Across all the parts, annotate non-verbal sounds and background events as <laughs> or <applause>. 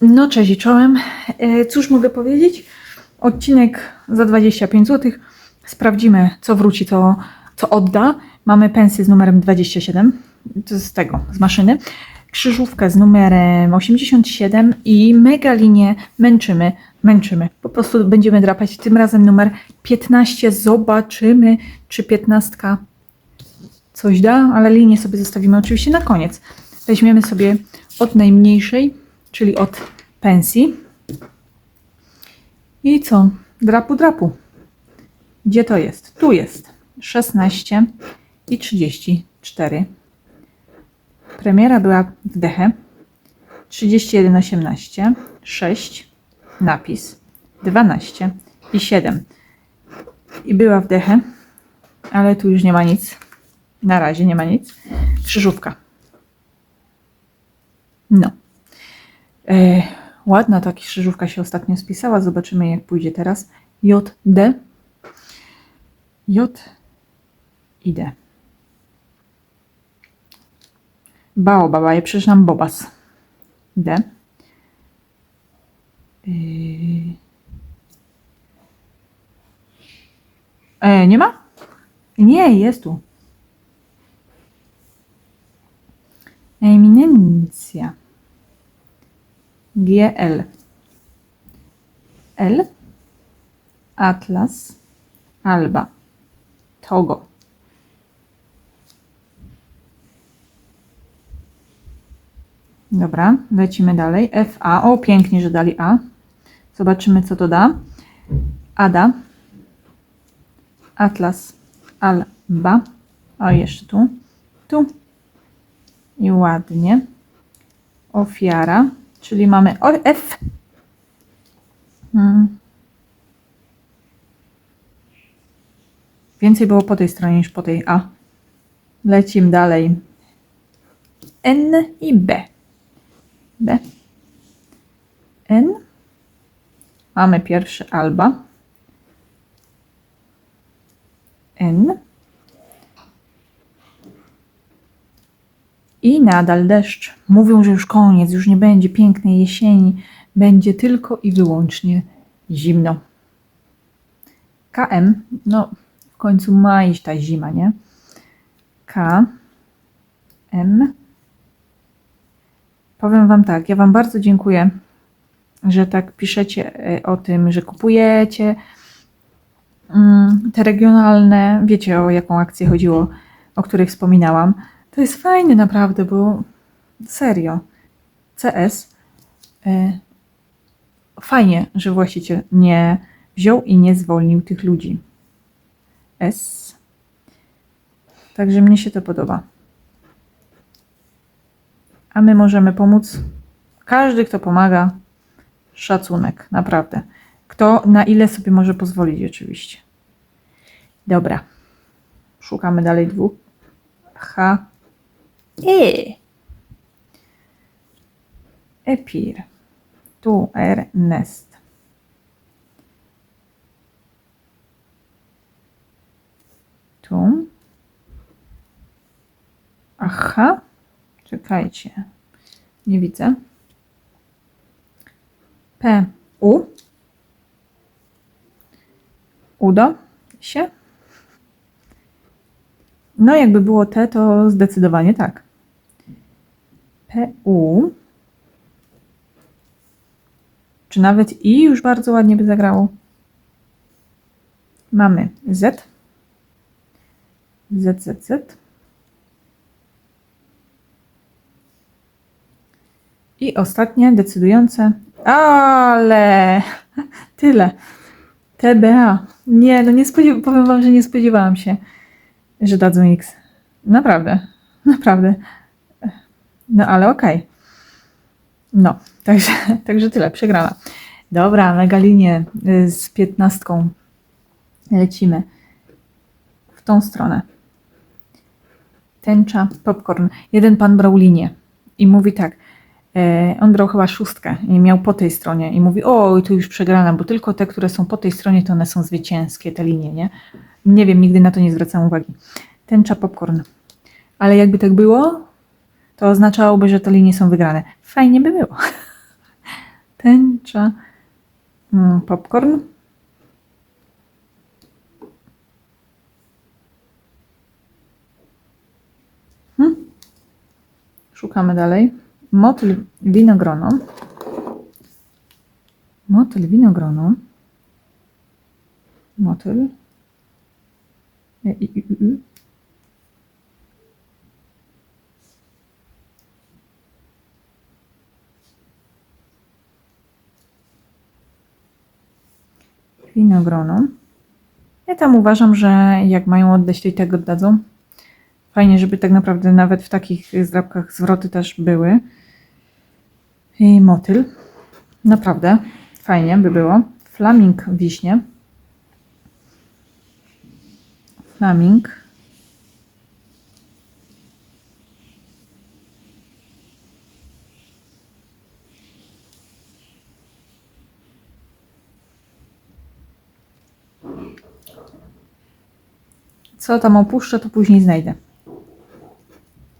No cześć i czołem. E, Cóż mogę powiedzieć? Odcinek za 25 zł. Sprawdzimy, co wróci, co, co odda. Mamy pensję z numerem 27, to z tego, z maszyny. Krzyżówkę z numerem 87 i mega linię męczymy, męczymy. Po prostu będziemy drapać tym razem numer 15. Zobaczymy, czy 15 coś da, ale linię sobie zostawimy oczywiście na koniec. Weźmiemy sobie od najmniejszej, czyli od pensji. I co? Drapu, drapu. Gdzie to jest? Tu jest. 16 i 34. Premiera była w dechę. 31,18. 6. Napis. 12 i 7. I była w dechę, ale tu już nie ma nic. Na razie nie ma nic. Krzyżówka. No. E, ładna ta krzyżówka się ostatnio spisała. Zobaczymy, jak pójdzie teraz. J, D. J i D. Baobaba, ja przeczytam Bobas. D. E, nie ma? Nie, jest tu. Eminencja. GL. L. Atlas. Alba. Togo. Dobra, lecimy dalej. FA. O, pięknie, że dali A. Zobaczymy, co to da. Ada. Atlas. Alba. O, jeszcze tu. Tu. I ładnie. Ofiara. Czyli mamy F. Hmm. Więcej było po tej stronie niż po tej A. Lecimy dalej. N i B. B. N. Mamy pierwszy alba. N. I nadal deszcz. Mówią, że już koniec, już nie będzie pięknej jesieni, będzie tylko i wyłącznie zimno. KM, no w końcu ma iść ta zima, nie? K, M. Powiem Wam tak, ja Wam bardzo dziękuję, że tak piszecie e, o tym, że kupujecie mm, te regionalne. Wiecie o jaką akcję chodziło, o której wspominałam. To jest fajne naprawdę, bo serio. CS. E, fajnie, że właściciel nie wziął i nie zwolnił tych ludzi. S. Także mnie się to podoba. A my możemy pomóc. Każdy, kto pomaga, szacunek, naprawdę. Kto na ile sobie może pozwolić, oczywiście. Dobra. Szukamy dalej dwóch. H. E. Epir. Tu Ernest. Tu. Aha. Czekajcie. Nie widzę. P. U. Udo się. No, jakby było T, to zdecydowanie tak. PU. Czy nawet I już bardzo ładnie by zagrało? Mamy Z. Z, Z, Z. I ostatnie, decydujące. Ale <laughs> tyle. TBA. Nie, no nie spodziewałam, powiem Wam, że nie spodziewałam się, że dadzą X. Naprawdę, naprawdę. No ale okej. No, także, <laughs> także tyle, przegrana. Dobra, mega linię y, z piętnastką. Lecimy w tą stronę. Tęcza, popcorn. Jeden pan brał linię i mówi tak. E, on brał chyba szóstkę i miał po tej stronie i mówi, oj, tu już przegrana, bo tylko te, które są po tej stronie, to one są zwycięskie, te linie, nie? Nie wiem, nigdy na to nie zwracam uwagi. Tęcza, popcorn. Ale jakby tak było, to oznaczałoby, że te linie są wygrane. Fajnie by było. <laughs> tęcza, mm, popcorn. Hmm. Szukamy dalej. Motyl winogrono. Motyl winogrono. Motyl. I, i, i, i. Winogrono. Ja tam uważam, że jak mają oddać, to i tak oddadzą. Fajnie, żeby tak naprawdę nawet w takich zdrabkach zwroty też były. I motyl. Naprawdę. Fajnie by było. Flaming wiśnie. Flaming. Co tam opuszczę, to później znajdę.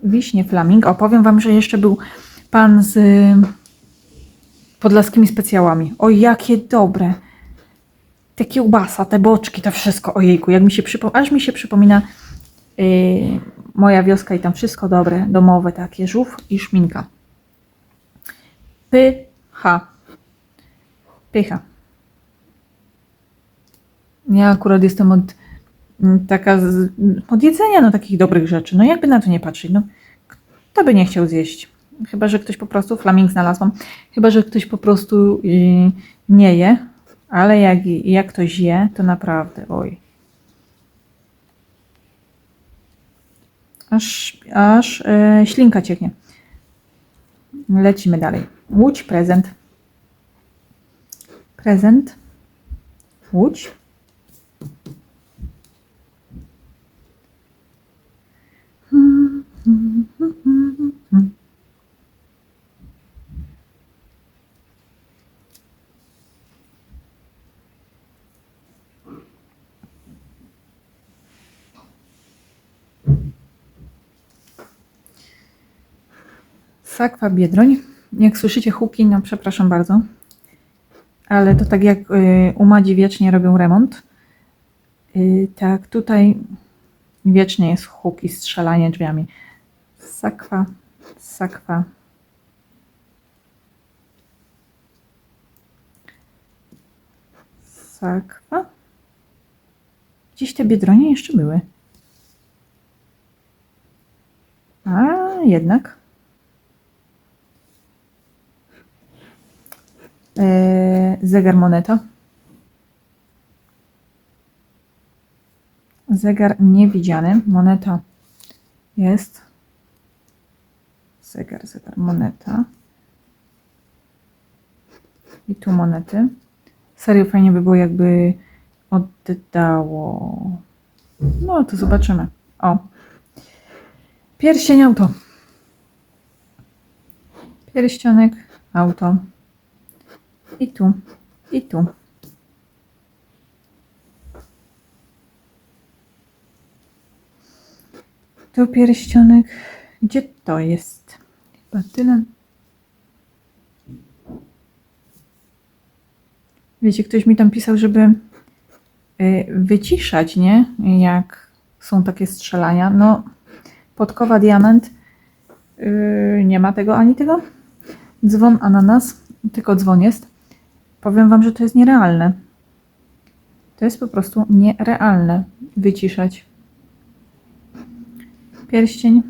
Wiśnie Flaming. Opowiem Wam, że jeszcze był pan z y, podlaskimi specjałami. O, jakie dobre. Te kiełbasa, te boczki, to wszystko. Ojejku, jak mi się przypomina, aż mi się przypomina y, moja wioska i tam wszystko dobre, domowe takie, żółw i szminka. Pycha. Pycha. Ja akurat jestem od taka z, no, takich dobrych rzeczy. No jakby na to nie patrzeć. No, kto by nie chciał zjeść? Chyba, że ktoś po prostu, flaming znalazłam, chyba, że ktoś po prostu y, nie je, ale jak, jak ktoś je, to naprawdę, oj. Aż, aż e, ślinka cieknie. Lecimy dalej. Łódź, prezent. Prezent. Łódź. Sakwa Biedroń. Jak słyszycie huki, no przepraszam bardzo. Ale to tak jak y, u Madzi wiecznie robią remont. Y, tak tutaj wiecznie jest huk i strzelanie drzwiami. Sakwa, sakwa. Sakwa. Gdzieś te biedronie jeszcze były. A, jednak. Zegar moneta. Zegar niewidziany. Moneta jest. Zegar, zegar, moneta. I tu monety. Serio fajnie by było, jakby oddało. No to zobaczymy. O. Pierścień auto. Pierścionek auto. I tu. I tu. Tu pierścionek. Gdzie to jest? Chyba tyle. Wiecie, ktoś mi tam pisał, żeby y, wyciszać, nie? Jak są takie strzelania. No, podkowa diament. Yy, nie ma tego ani tego. Dzwon ananas. Tylko dzwon jest. Powiem Wam, że to jest nierealne. To jest po prostu nierealne wyciszać. Pierścień.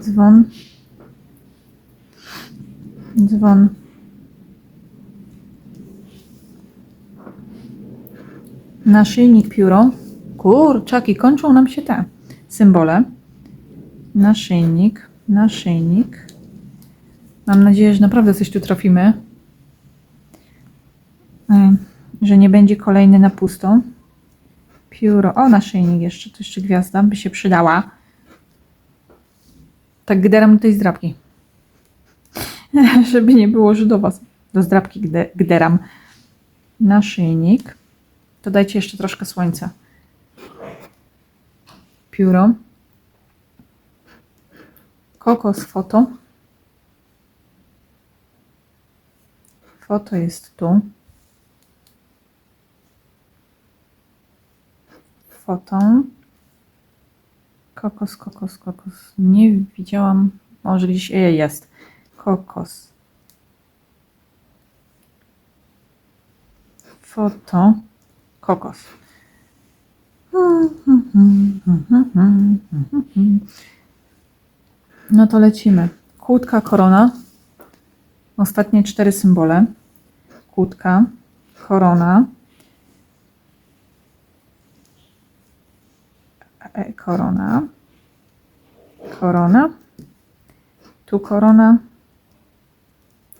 Dzwon. Dzwon. Naszyjnik pióro. Kurczaki, kończą nam się te symbole. Naszyjnik, naszyjnik. Mam nadzieję, że naprawdę coś tu trafimy. Że nie będzie kolejny na pusto. Pióro. O, naszyjnik jeszcze. To jeszcze gwiazda by się przydała. Tak gderam do tej zdrabki. <laughs> Żeby nie było, że do was. Do zdrabki gde- gderam. Naszyjnik. To dajcie jeszcze troszkę słońca. Pióro. Kokos foto. Foto jest tu. Foto. Kokos, kokos, kokos. Nie widziałam. Może gdzieś e, jest. Kokos. Foto. Kokos. No to lecimy. Kłódka, korona. Ostatnie cztery symbole. Kłódka, korona. E, Korona. Korona. Tu korona.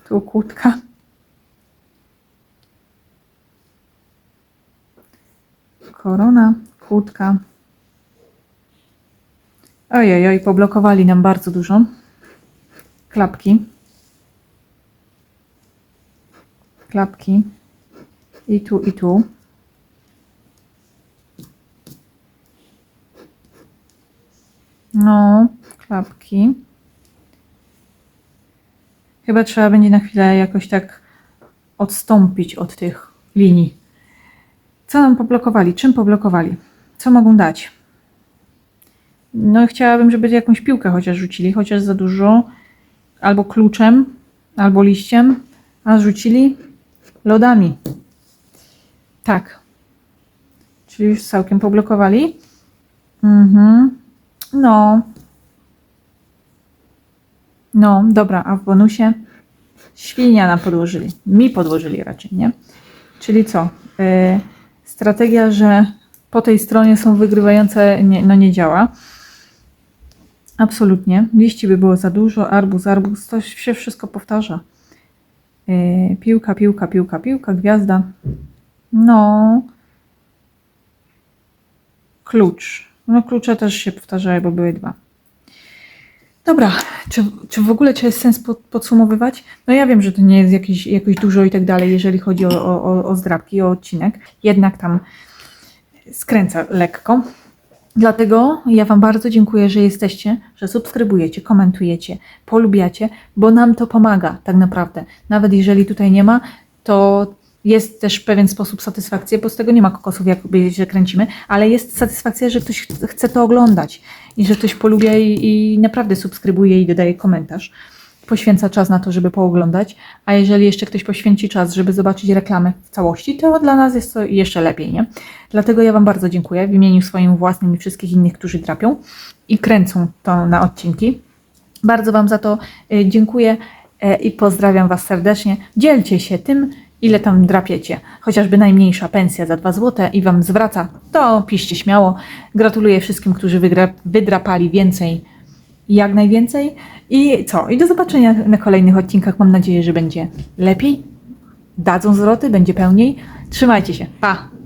Tu kłódka. Korona, kłódka. Ojej, oj, poblokowali nam bardzo dużo. Klapki. Klapki. I tu, i tu. No, klapki. Chyba trzeba będzie na chwilę jakoś tak odstąpić od tych linii. Co nam poblokowali? Czym poblokowali? Co mogą dać? No, chciałabym, żeby jakąś piłkę chociaż rzucili, chociaż za dużo. Albo kluczem, albo liściem, a rzucili lodami. Tak. Czyli już całkiem poblokowali. Mhm. No. No, dobra, a w bonusie świnia nam podłożyli. Mi podłożyli raczej, nie? Czyli co? Yy, strategia, że po tej stronie są wygrywające, nie, no nie działa. Absolutnie. Liści by było za dużo, arbuz, arbuz, to się wszystko powtarza. Yy, piłka, piłka, piłka, piłka, gwiazda. No. Klucz. No klucze też się powtarzają, bo były dwa. Dobra, czy, czy w ogóle czy jest sens pod, podsumowywać? No ja wiem, że to nie jest jakieś, jakoś dużo i tak dalej, jeżeli chodzi o, o- o zdrabki, o odcinek. Jednak tam skręca lekko. Dlatego ja Wam bardzo dziękuję, że jesteście, że subskrybujecie, komentujecie, polubiacie, bo nam to pomaga tak naprawdę. Nawet jeżeli tutaj nie ma, to jest też pewien sposób satysfakcja, bo z tego nie ma kokosów, jak że kręcimy, ale jest satysfakcja, że ktoś ch- chce to oglądać i że ktoś polubia i, i naprawdę subskrybuje i dodaje komentarz. Poświęca czas na to, żeby pooglądać, a jeżeli jeszcze ktoś poświęci czas, żeby zobaczyć reklamę w całości, to dla nas jest to jeszcze lepiej, nie? Dlatego ja Wam bardzo dziękuję w imieniu swoim własnym i wszystkich innych, którzy drapią i kręcą to na odcinki. Bardzo Wam za to y, dziękuję e, i pozdrawiam Was serdecznie. Dzielcie się tym, ile tam drapiecie. Chociażby najmniejsza pensja za 2 zł i Wam zwraca, to piszcie śmiało. Gratuluję wszystkim, którzy wydrapali więcej, jak najwięcej. I co? I do zobaczenia na kolejnych odcinkach. Mam nadzieję, że będzie lepiej. Dadzą zwroty, będzie pełniej. Trzymajcie się. Pa!